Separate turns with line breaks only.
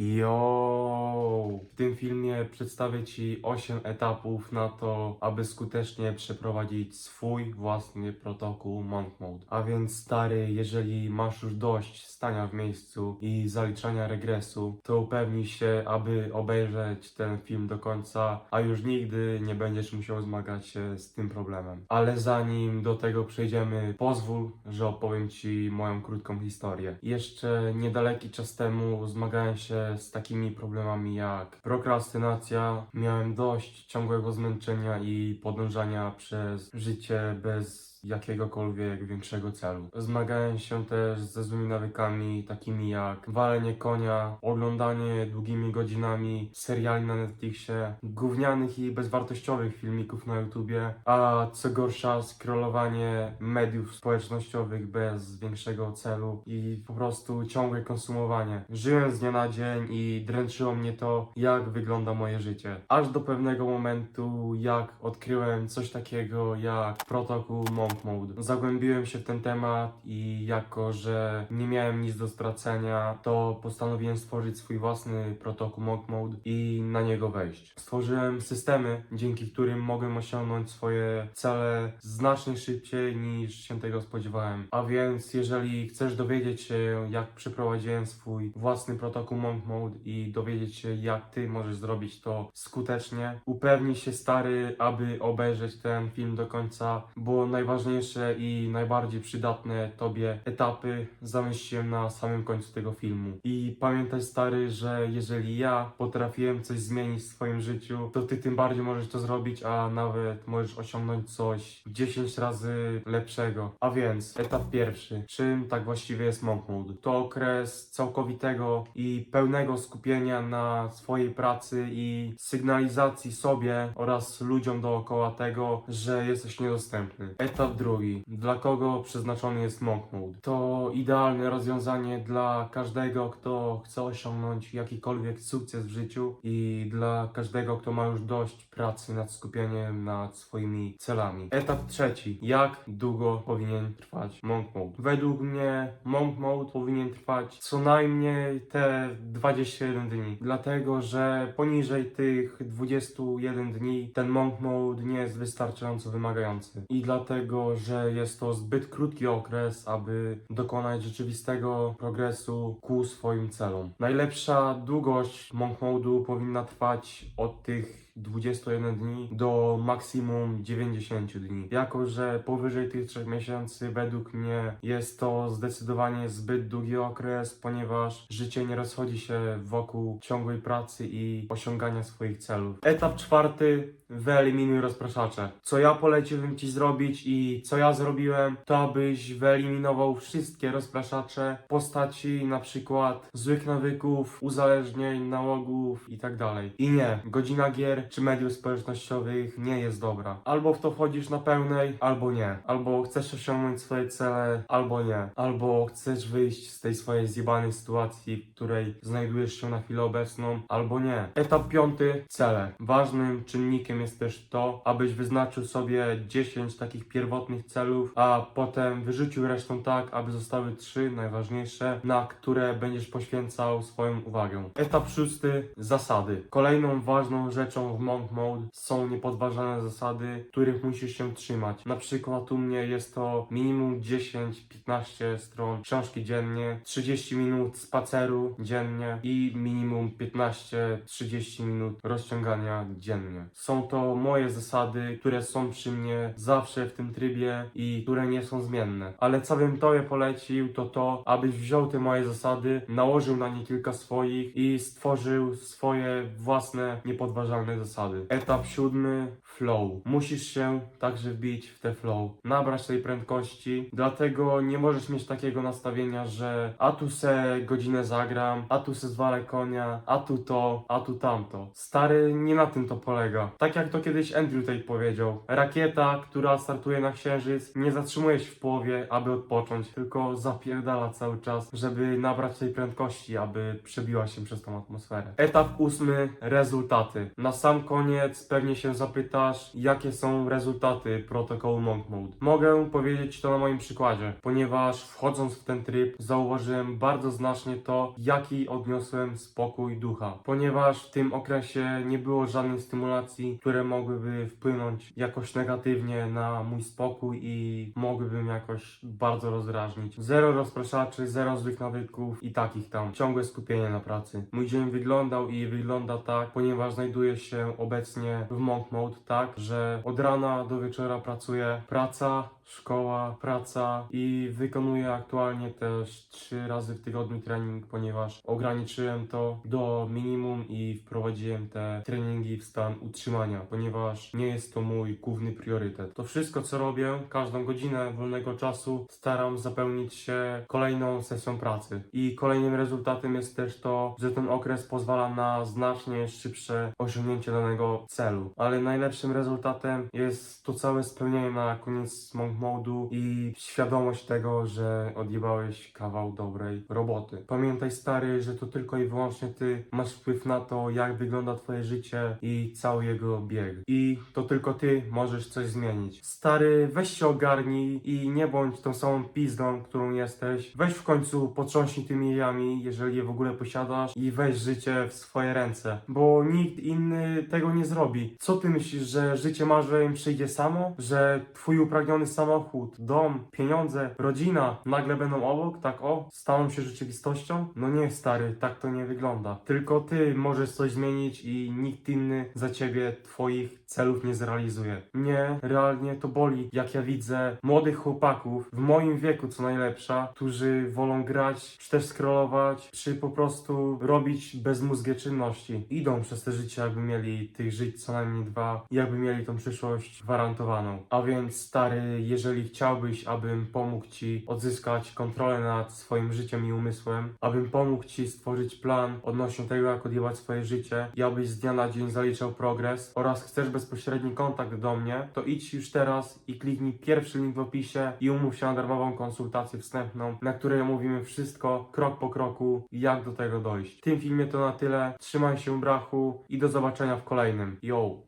Yo! Tym filmie przedstawię Ci 8 etapów na to, aby skutecznie przeprowadzić swój własny protokół Monk Mode. A więc stary, jeżeli masz już dość stania w miejscu i zaliczania regresu, to upewnij się, aby obejrzeć ten film do końca, a już nigdy nie będziesz musiał zmagać się z tym problemem. Ale zanim do tego przejdziemy, pozwól, że opowiem Ci moją krótką historię. Jeszcze niedaleki czas temu zmagałem się z takimi problemami jak prokrastynacja, miałem dość ciągłego zmęczenia i podążania przez życie bez jakiegokolwiek większego celu. Zmagałem się też ze złymi nawykami, takimi jak walenie konia, oglądanie długimi godzinami seriali na Netflixie, gównianych i bezwartościowych filmików na YouTubie, a co gorsza scrollowanie mediów społecznościowych bez większego celu i po prostu ciągłe konsumowanie. Żyłem z dnia na dzień i dręczyło mnie to, jak wygląda moje życie. Aż do pewnego momentu, jak odkryłem coś takiego jak protokół Monk Mode. Zagłębiłem się w ten temat i jako, że nie miałem nic do stracenia, to postanowiłem stworzyć swój własny protokół Monk Mode i na niego wejść. Stworzyłem systemy, dzięki którym mogłem osiągnąć swoje cele znacznie szybciej niż się tego spodziewałem. A więc, jeżeli chcesz dowiedzieć się, jak przeprowadziłem swój własny protokół Monk Mode i dowiedzieć się, jak ty możesz zrobić to skutecznie, upewnij się stary, aby obejrzeć ten film do końca, bo najważniejsze i najbardziej przydatne tobie etapy zamieściłem na samym końcu tego filmu. I pamiętaj stary, że jeżeli ja potrafiłem coś zmienić w swoim życiu, to ty tym bardziej możesz to zrobić, a nawet możesz osiągnąć coś 10 razy lepszego. A więc, etap pierwszy. Czym tak właściwie jest Monk Mode? To okres całkowitego i pełnego skupienia na swojej pracy i sygnalizacji sobie oraz ludziom dookoła tego, że jesteś niedostępny. Etap drugi. Dla kogo przeznaczony jest Monk Mode? To idealne rozwiązanie dla każdego, kto chce osiągnąć jakikolwiek sukces w życiu i dla każdego, kto ma już dość pracy nad skupieniem nad swoimi celami. Etap trzeci. Jak długo powinien trwać Monk Mode? Według mnie Monk Mode powinien trwać co najmniej te 21 dni. Dlatego, że poniżej tych 21 dni ten Monk Mode nie jest wystarczająco wymagający. I dlatego, że jest to zbyt krótki okres, aby dokonać rzeczywistego progresu ku swoim celom. Najlepsza długość Monk Mode'u powinna trwać od tych 21 dni do maksimum 90 dni. Jako, że powyżej tych 3 miesięcy według mnie jest to zdecydowanie zbyt długi okres, ponieważ życie nie rozchodzi się wokół ciągłej pracy i osiągania swoich celów. Etap czwarty. Wyeliminuj rozpraszacze. Co ja poleciłbym Ci zrobić i co ja zrobiłem, to abyś wyeliminował wszystkie rozpraszacze w postaci na przykład złych nawyków, uzależnień, nałogów i tak. I nie, godzina gier czy mediów społecznościowych nie jest dobra. Albo w to wchodzisz na pełnej, albo nie. Albo chcesz osiągnąć swoje cele, albo nie. Albo chcesz wyjść z tej swojej zjebanej sytuacji, w której znajdujesz się na chwilę obecną, albo nie. Etap piąty, cele. Ważnym czynnikiem jest też to, abyś wyznaczył sobie 10 takich pierwotnych celów, a potem wyrzucił resztą tak, aby zostały trzy najważniejsze, na które będziesz poświęcał swoją uwagę. Etap szósty, zasady. Kolejną ważną rzeczą w Monk Mode są niepodważalne zasady, których musisz się trzymać. Na przykład u mnie jest to minimum 10-15 stron książki dziennie, 30 minut spaceru dziennie i minimum 15-30 minut rozciągania dziennie. Są to moje zasady, które są przy mnie zawsze w tym trybie i które nie są zmienne. Ale co bym Tobie polecił, to to, abyś wziął te moje zasady, nałożył na nie kilka swoich i stworzył swoje własne, niepodważalne zasady. Etap siódmy, flow. Musisz się także wbić w te flow, nabrać tej prędkości, dlatego nie możesz mieć takiego nastawienia, że a tu se godzinę zagram, a tu se zwalę konia, a tu to, a tu tamto. Stary, nie na tym to polega. Tak jak to kiedyś Andrew Tate powiedział, rakieta, która startuje na księżyc, nie zatrzymuje się w połowie, aby odpocząć, tylko zapierdala cały czas, żeby nabrać tej prędkości, aby przebiła się przez tą atmosferę. Etap ósmy, rezultaty. Na samym sam koniec pewnie się zapytasz, jakie są rezultaty protokołu Monk Mode. Mogę powiedzieć to na moim przykładzie, ponieważ wchodząc w ten tryb zauważyłem bardzo znacznie to, jaki odniosłem spokój ducha. Ponieważ w tym okresie nie było żadnej stymulacji, które mogłyby wpłynąć jakoś negatywnie na mój spokój i mogłyby mnie jakoś bardzo rozdrażnić. Zero rozpraszaczy, zero złych nawyków i takich tam. Ciągłe skupienie na pracy. Mój dzień wyglądał i wygląda tak, ponieważ znajduję się obecnie w monk mode tak, że od rana do wieczora pracuję. Praca, szkoła, praca i wykonuję aktualnie też trzy razy w tygodniu trening, ponieważ ograniczyłem to do minimum i wprowadziłem te treningi w stan utrzymania, ponieważ nie jest to mój główny priorytet. To wszystko, co robię, każdą godzinę wolnego czasu staram zapełnić się kolejną sesją pracy. I kolejnym rezultatem jest też to, że ten okres pozwala na znacznie szybsze osiągnięcie danego celu. Ale najlepszym rezultatem jest to całe spełnienie na koniec monk modu i świadomość tego, że odjebałeś kawał dobrej roboty. Pamiętaj stary, że to tylko i wyłącznie ty masz wpływ na to, jak wygląda twoje życie i cały jego bieg. I to tylko ty możesz coś zmienić. Stary, weź się ogarnij i nie bądź tą samą pizdą, którą jesteś. Weź w końcu potrząśnij tymi jajami, jeżeli je w ogóle posiadasz i weź życie w swoje ręce, bo nikt inny tego nie zrobi. Co ty myślisz, że życie marzeń przyjdzie samo? Że twój upragniony samochód, dom, pieniądze, rodzina nagle będą obok, tak o, staną się rzeczywistością? No nie, stary, tak to nie wygląda. Tylko ty możesz coś zmienić i nikt inny za ciebie twoich celów nie zrealizuje. Mnie realnie to boli, jak ja widzę młodych chłopaków w moim wieku, co najlepsza, którzy wolą grać, czy też scrollować, czy po prostu robić bezmózgie czynności. Idą przez te życie, jakby mieli tych żyć co najmniej dwa, jakby mieli tą przyszłość gwarantowaną. A więc stary, jeżeli chciałbyś, abym pomógł ci odzyskać kontrolę nad swoim życiem i umysłem, abym pomógł ci stworzyć plan odnośnie tego, jak odjebać swoje życie i abyś z dnia na dzień zaliczał progres oraz chcesz bezpośredni kontakt do mnie, to idź już teraz i kliknij pierwszy link w opisie i umów się na darmową konsultację wstępną, na której omówimy wszystko krok po kroku, jak do tego dojść. W tym filmie to na tyle. Trzymaj się brachu i do zobaczenia w kolejnym. Yo!